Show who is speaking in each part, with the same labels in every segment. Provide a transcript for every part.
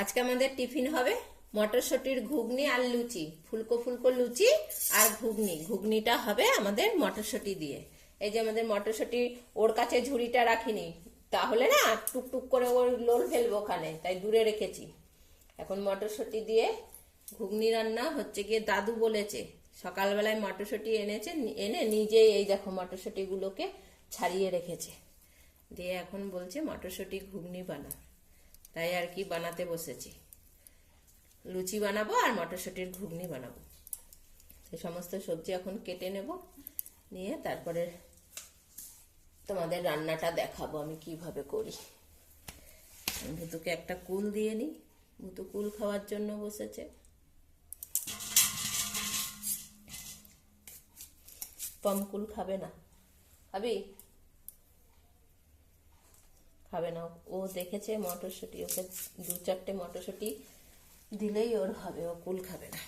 Speaker 1: আজকে আমাদের টিফিন হবে মটরশুটির ঘুগনি আর লুচি, ফুলকো ফুলকো লুচি আর ঘুগনি। ঘুগনিটা হবে আমাদের মটরশুটি দিয়ে। এই যে আমাদের মটরশুটি ওর কাছে ঝুড়িটা রাখিনি, তাহলে না টুকটুক করে ওর লোল ফেলব ওখানে, তাই দূরে রেখেছি। এখন মটরশুটি দিয়ে ঘুগনি রান্না হচ্ছে গিয়ে দাদু বলেছে, সকালবেলায় মটরশুটি এনেছে, এনে নিজেই এই দেখো মটরশুটিগুলোকে ছাড়িয়ে রেখেছে। দিয়ে এখন বলছে মটরশুটি ঘুগনি বানা। তাই আর কি বানাতে বসেছি। লুচি বানাবো আর মটরশুটির ঘুগনি বানাবো। এই সমস্ত সবজি এখন কেটে নেব, নিয়ে তারপরে তোমাদের রান্নাটা দেখাবো আমি কীভাবে করি। ভুতুকে একটা কুল দিয়ে নিই, ভুতু কুল খাওয়ার জন্য বসেছে। পমকুল খাবে না। খাবি খাবে না। ও দেখেছে মটরশুঁটি, ওকে দু চারটে মটরশুঁটি দিলেই ওর হবে, ও কুল খাবে না।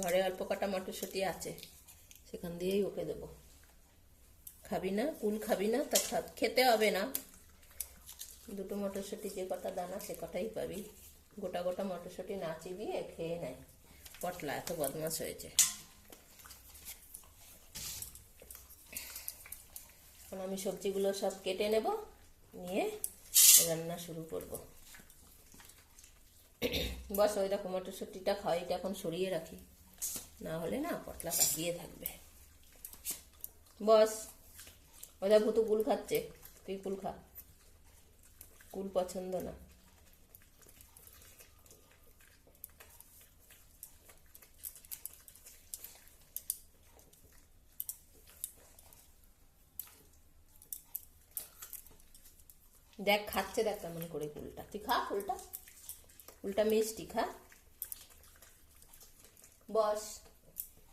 Speaker 1: ঘরে অল্প কটা মটরশুঁটি আছে, সেখান দিয়েই ওকে দেবো। খাবি না, কুল খাবি না, তা খেতে হবে না। দুটো মটরশুঁটি যে কটা দানা, সে কটাই পাবি। গোটা গোটা মটরশুঁটি না চিবিয়ে খেয়ে নেয় পটলা, এত বদমাস হয়েছে। এখন আমি সবজিগুলো সব কেটে নেব, নিয়ে রান্না শুরু করব। বস, ওই রকম মটরশুটিটা খাওয়াই, এটা এখন সরিয়ে রাখি। না হলে না পটলা পাকিয়ে থাকবে। বস ওদের ভুতু কুল খাচ্ছে। তুই কুল খা। কুল পছন্দ না। দেখ, খাচ্ছে, দেখ কেমন করে কুলটা তুই খা কুলটা কুলটা মিষ্টি, খা। বস।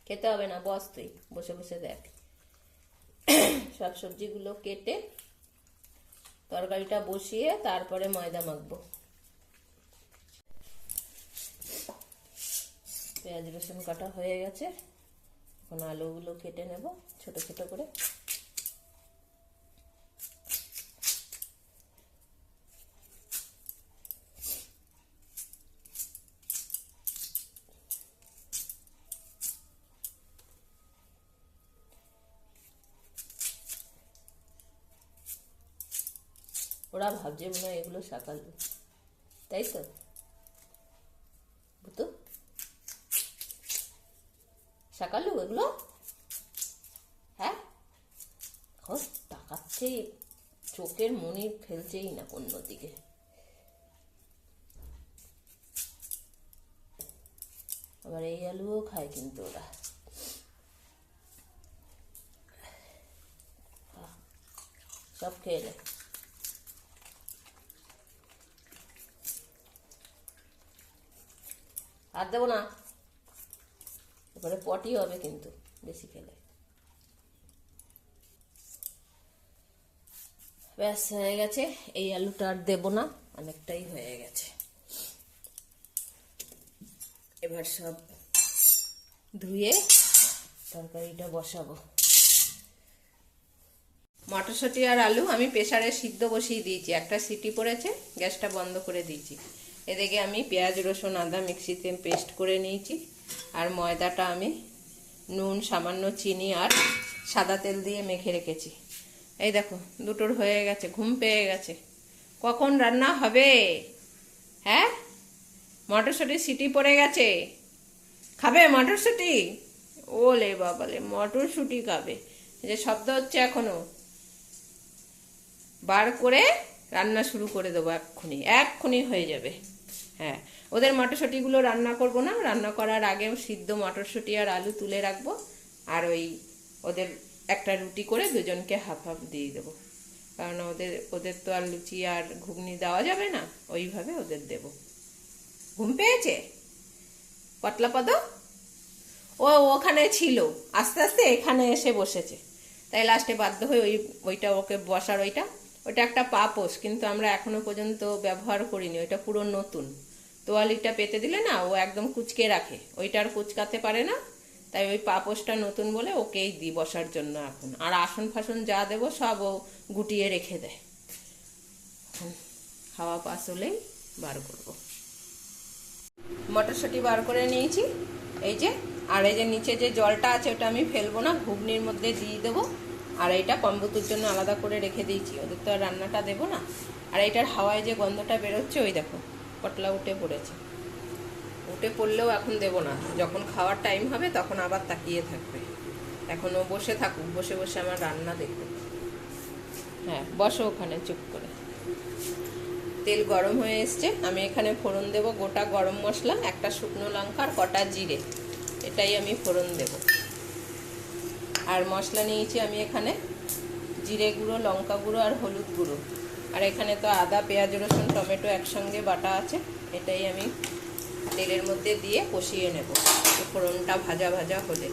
Speaker 1: খেতে হবে না, বস তুই। বসে বসে দেখ। সব সবজিগুলো কেটে তরকারিটা বসিয়ে তারপরে ময়দা মাখবো। পেঁয়াজ, রসুন কাটা হয়ে গেছে। এখন আলুগুলো কেটে নেব, ছোট ছোট করে। ওরা ভাবছে মনে হয় এগুলো শাকালু তাই তো? বুতো? শাকালু এগুলো? হ্যাঁ? এখন তাকাচ্ছে, চোখের মনি ফেলছেই না অন্য দিকে আবার এই আলুও খায় কিন্তু ওরা। সব খেয়ে নেয়। আর দেবো না। এবারে পটি হবে কিন্তু, বেশি খেলে। ব্যাস, হয়ে গেছে। এই আলুটা আর দেবো না, অনেকটাই হয়ে গেছে। এবার সব ধুয়ে তরকারিটা বসাবো। মটরশুঁটি আর আলু আমি প্রেসারে সিদ্ধ বসিয়ে দিয়েছি। একটা সিটি পড়েছে, গ্যাসটা বন্ধ করে দিয়েছি। এদিকে আমি পেঁয়াজ, রসুন, আদা মিক্সিতে পেস্ট করে নিয়েছি। আর ময়দাটা আমি নুন, সামান্য চিনি আর সাদা তেল দিয়ে মেখে রেখেছি। এই দেখো, দুটোর হয়ে গেছে, ঘুম পেয়ে গেছে। কখন রান্না হবে? হ্যাঁ? মটরশুঁটি সিটি পড়ে গেছে। খাবে মটরশুঁটি? ওলে বাবালে, মটরশুঁটি খাবে। যে শব্দ হচ্ছে এখনও। বার করে রান্না শুরু করে দেবো এক্ষুনি এক্ষুনি হয়ে যাবে। হ্যাঁ ওদের মটরশুঁটিগুলো রান্না করব না, রান্না করার আগেও সিদ্ধ মটরশুঁটি আর আলু তুলে রাখব, আর ওই ওদের একটা রুটি করে দুজনকে হাফ হাফ দিয়ে দেবো। কারণ ওদের ওদের তো আর লুচি আর ঘুগনি দেওয়া যাবে না, ওইভাবে ওদের দেব। ঘুম পেয়েছে? পদ? ও, ওখানে ছিল, আস্তে আস্তে এখানে এসে বসেছে। তাই লাস্টে বাধ্য হয়ে ওই, ওইটা ওকে বসার ওইটা, ওটা একটা পাপোস কিন্তু আমরা এখনও পর্যন্ত ব্যবহার করিনি, ওইটা পুরো নতুন। তোয়ালিটা পেতে দিলে না ও একদম কুচকে রাখে। ওইটা আর কুচকাতে পারে না। তাই ওই পাপোসটা নতুন বলে ওকেই দিই বসার জন্য এখন। আর আসন ফাসন যা দেবো সব ও গুটিয়ে রেখে দেয়। এখন হাওয়া পাস হলেই বার করব। মটরশুঁটি বার করে নিয়েছি। এই যে, আর এই যে নিচে যে জলটা আছে ওটা আমি ফেলব না, ঘুগনির মধ্যে দিয়ে দেবো। আর এইটা কম্বুতুর জন্য আলাদা করে রেখে দিয়েছি। ওদের তো আর রান্নাটা দেবো না। আর এইটার হাওয়ায় যে গন্ধটা বেরোচ্ছে, ওই দেখো। পটলা উঠে পড়েছে। উঠে পড়লেও এখন দেবো না। যখন খাওয়ার টাইম হবে, তখন আবার তাকিয়ে থাকবে। এখনও বসে থাকুক, বসে বসে আমার রান্না দেখুক। হ্যাঁ বসো ওখানে, চুপ করে। তেল গরম হয়ে এসছে, আমি এখানে ফোড়ন দেব। গোটা গরম মশলা, একটা শুকনো লঙ্কা আর কটা জিরে। এটাই আমি ফোড়ন দেব। আর মশলা নিয়েছি আমি এখানে জিরে গুঁড়ো, লঙ্কা গুঁড়ো আর হলুদ গুঁড়ো। আর এখানে তো আদা, পেঁয়াজ, রসুন, টমেটো একসঙ্গে বাটা আছে। এটাই আমি তেলের মধ্যে দিয়ে কষিয়ে নেব। ফোড়নটা ভাজা ভাজা হলে।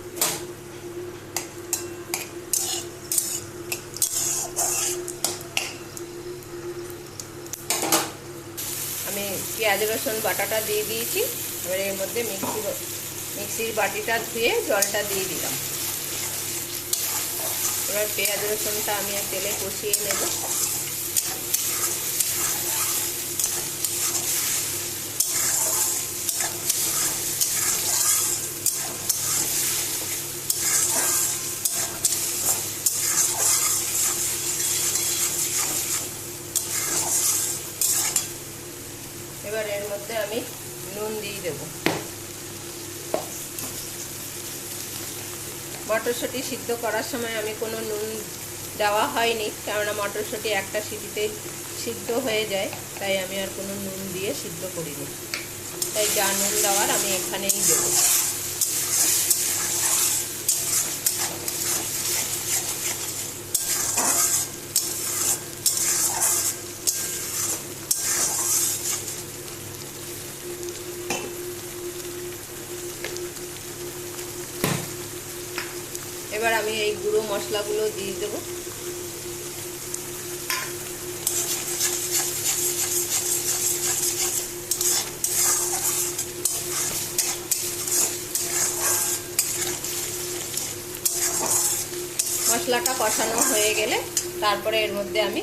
Speaker 1: আমি পেঁয়াজ, রসুন, বাটাটা দিয়ে দিয়েছি। এবার এর মধ্যে মিক্সি মিক্সির বাটিটা ধুয়ে জলটা দিয়ে দিলাম। এবার পেঁয়াজ, রসুনটা আমি তেলে কষিয়ে নেব এবার এর মধ্যে আমি নুন দিয়ে দেব। মটরশুঁটি সিদ্ধ করার সময় আমি কোনো নুন দেওয়া হয়নি, কেননা মটরশুঁটি একটা সিটিতে সিদ্ধ হয়ে যায়, তাই আমি আর কোনো নুন দিয়ে সিদ্ধ করিনি। তাই যা নুন দেওয়ার আমি এখানেই দেব এবার আমি এই গুঁড়ো মশলাগুলো দিয়ে দেব। মশলাটা কষানো হয়ে গেলে তারপরে এর মধ্যে আমি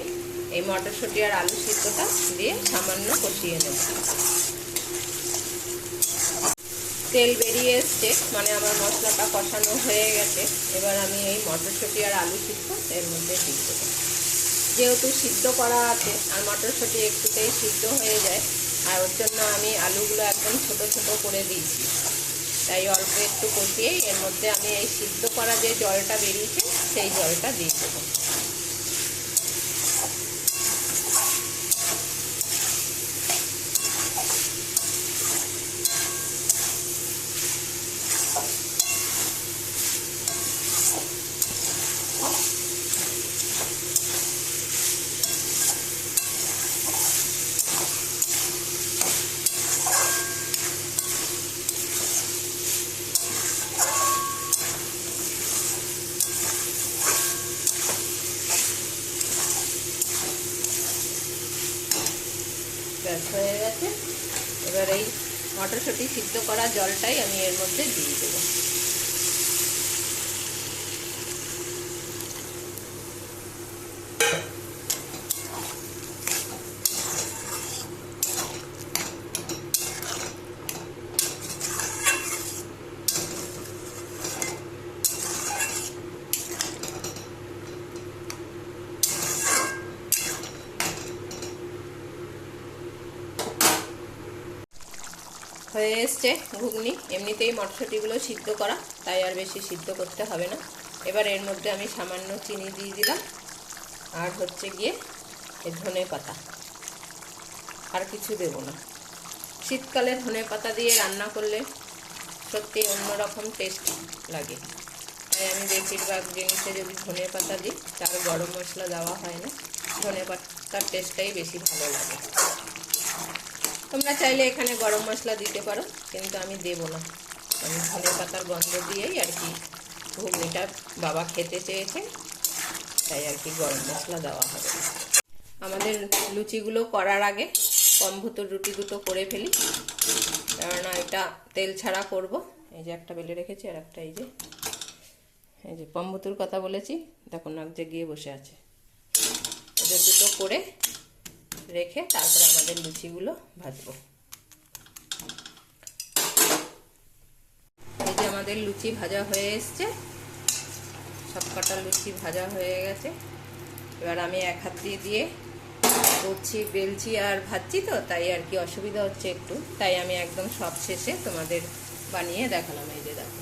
Speaker 1: এই মটরশুঁটি আর আলু সিদ্ধটা দিয়ে সামান্য কষিয়ে নেব। তেল বেরিয়ে এসছে মানে আমার মশলাটা কষানো হয়ে গেছে। এবার আমি এই মটরশুঁটি আর আলু সিদ্ধ এর মধ্যে দিয়ে দেবো। যেহেতু সিদ্ধ করা আছে, আর মটরশুঁটি একটুতেই সিদ্ধ হয়ে যায়, আর ওর জন্য আমি আলুগুলো একদম ছোট ছোট করে দিয়েছি। তাই অল্প একটু কষিয়েই এর মধ্যে আমি এই সিদ্ধ করা যে জলটা বেরিয়েছে, সেই জলটা দিয়ে দেবো। ব্যাস হয়ে গেছে। এবার এই মটরশুঁটি সিদ্ধ করা জলটাই আমি এর মধ্যে দিয়ে দেবো। হয়ে এসছে ঘুগনি। এমনিতেই মটরশুঁটিগুলো সিদ্ধ করা, তাই আর বেশি সিদ্ধ করতে হবে না। এবার এর মধ্যে আমি সামান্য চিনি দিয়ে দিলাম। আর হচ্ছে গিয়ে ধনে পাতা। আর কিছু দেব না। শীতকালে ধনে পাতা দিয়ে রান্না করলে সত্যি অন্যরকম টেস্ট লাগে। তাই আমি বেশিরভাগ জিনিসে যদি ধনে পাতা দিই, তার গরম মশলা দেওয়া হয় না, ধনে পাতার টেস্টটাই বেশি ভালো লাগে। তোমরা চাইলে এখানে গরম মশলা দিতে পারো, কিন্তু আমি দেব না। আমি ধনে পাতার গন্ধ দিয়েই আর কি ঘুগনিটা বাবা খেতে চেয়েছে, তাই আর কি গরম মশলা দেওয়া হবে। আমাদের লুচিগুলো করার আগে কম কম্ভুতর রুটি দুটো করে ফেলি, কেননা এটা তেল ছাড়া করব। এই যে একটা বেলে রেখেছি আর একটা এই যে এই যে পম্বুতুর কথা বলেছি দেখুন নাক যে গিয়ে বসে আছে। এদের দুটো করে রেখে তারপরে আমাদের লুচিগুলো ভাজবো। এই যে আমাদের লুচি ভাজা হয়ে এসছে। সব কটা লুচি ভাজা হয়ে গেছে। এবার আমি এক হাত দিয়ে দিয়ে করছি, বেলছি আর ভাজছি তো, তাই আর কি অসুবিধা হচ্ছে একটু। তাই আমি একদম সব শেষে তোমাদের বানিয়ে দেখালাম। এই যে দেখো,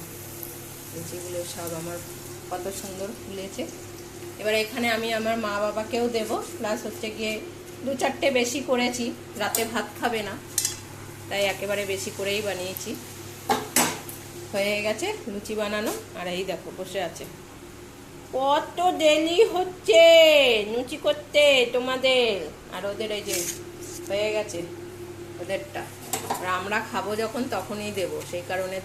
Speaker 1: লুচিগুলো সব আমার কত সুন্দর ফুলেছে। এবার এখানে আমি আমার মা বাবাকেও দেব। প্লাস হচ্ছে গিয়ে দু চারটে বেশি করেছি, রাতে ভাত খাবে না। তাই একেবারে বেশি করেই বানিয়েছি। হয়ে গেছে লুচি বানানো, আর এই দেখো বসে আছে। কত দেরি হচ্ছে লুচি করতে তোমাদের? আর ওদের এই যে হয়ে গেছে ওদেরটা। আর আমরা খাব যখন তখনই দেব, সেই কারণে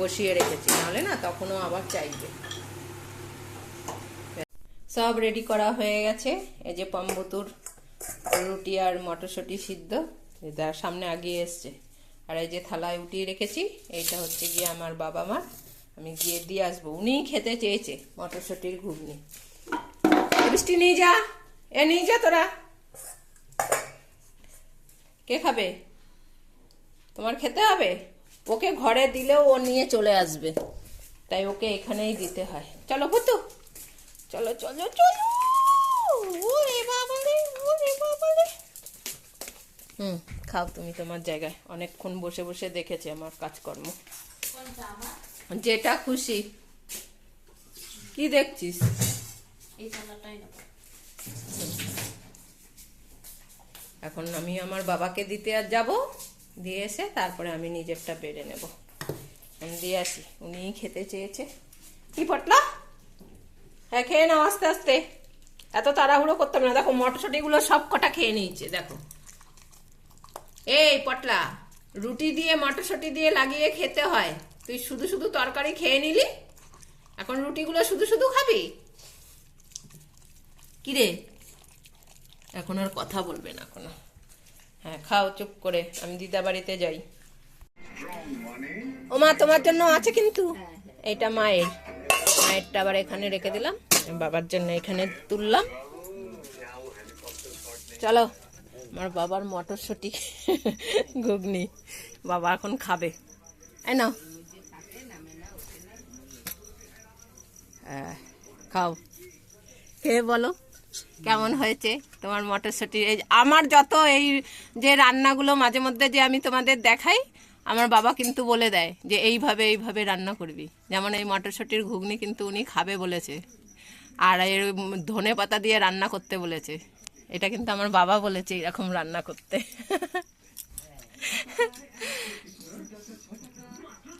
Speaker 1: বসিয়ে রেখেছি। নাহলে না তখনও আবার চাইবে। সব রেডি করা হয়ে গেছে। এই যে পাম্বুতুর রুটি আর মটরশুঁটি সিদ্ধ। তার সামনে আগিয়ে এসছে। আর এই যে থালায় উঠিয়ে রেখেছি, এইটা হচ্ছে গিয়ে আমার বাবা মার আমি গিয়ে দিয়ে আসব। উনিই খেতে চেয়েছে মটরশুঁটির ঘুগনি। বৃষ্টি নিয়ে যা। এ নিয়ে যা তোরা। কে খাবে? তোমার খেতে হবে? ওকে ঘরে দিলেও ও নিয়ে চলে আসবে। তাই ওকে এখানেই দিতে হয়। চলো পুতু। চলো চলো চলো। হুম। খাও তুমি তোমার জায়গায়। অনেকক্ষণ বসে বসে দেখেছি আমার কাজকর্ম। যেটা খুশি। কি দেখছিস? এখন আমি আমার বাবাকে দিতে আর যাব। দিয়ে এসে তারপরে আমি নিজেরটা বেড়ে নেব। আমি দিয়ে আসি। উনিই খেতে চেয়েছে। কি পটলা? হ্যাঁ খেয়ে নাও আস্তে আস্তে। এত তাড়াহুড়ো করতাম না। দেখো মটরশুঁটিগুলো সব কটা খেয়ে নিয়েছে দেখো। এই পটলা, রুটি দিয়ে, মটরশুঁটি দিয়ে লাগিয়ে খেতে হয়। তুই শুধু শুধু তরকারি খেয়ে নিলি? এখন রুটিগুলো শুধু শুধু খাবি? কিরে? এখন আর কথা বলবে না কোনো। হ্যাঁ খাও, চুপ করে। আমি দিদা বাড়িতে যাই। ও মা, তোমার জন্য আছে কিন্তু। এটা মায়ের। মায়েরটা আবার এখানে রেখে দিলাম। বাবার জন্য এখানে তুললাম। চলো। আমার বাবার মটরশুঁটি ঘুগনি। বাবা এখন খাবে। নাও। হ্যাঁ খাও। খেয়ে বলো, কেমন হয়েছে তোমার মটরশুঁটি? এই আমার যত এই যে রান্নাগুলো মাঝে মধ্যে যে আমি তোমাদের দেখাই, আমার বাবা কিন্তু বলে দেয় যে এইভাবে এইভাবে রান্না করবি। যেমন এই মটরশুঁটির ঘুগনি কিন্তু উনি খাবে বলেছে। আর এর ধনে পাতা দিয়ে রান্না করতে বলেছে। এটা কিন্তু আমার বাবা বলেছে এরকম রান্না করতে।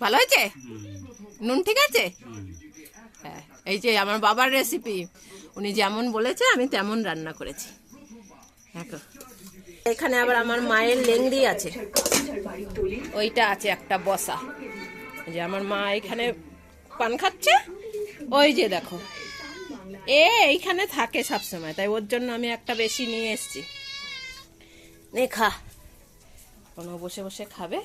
Speaker 1: ভালো হয়েছে? নুন ঠিক আছে? হ্যাঁ এই যে আমার বাবার রেসিপি উনি যেমন বলেছে, আমি তেমন রান্না করেছি। এখানে আবার আমার মায়ের লেংড়ি আছে। ওইটা আছে একটা বসা। যে আমার মা এখানে পান খাচ্ছে। ওই যে দেখো। এ, এইখানে থাকে সবসময়, তাই ওর জন্য আমি একটা বেশি নিয়ে এসেছি। নে খা। কোনো বসে বসে খাবে।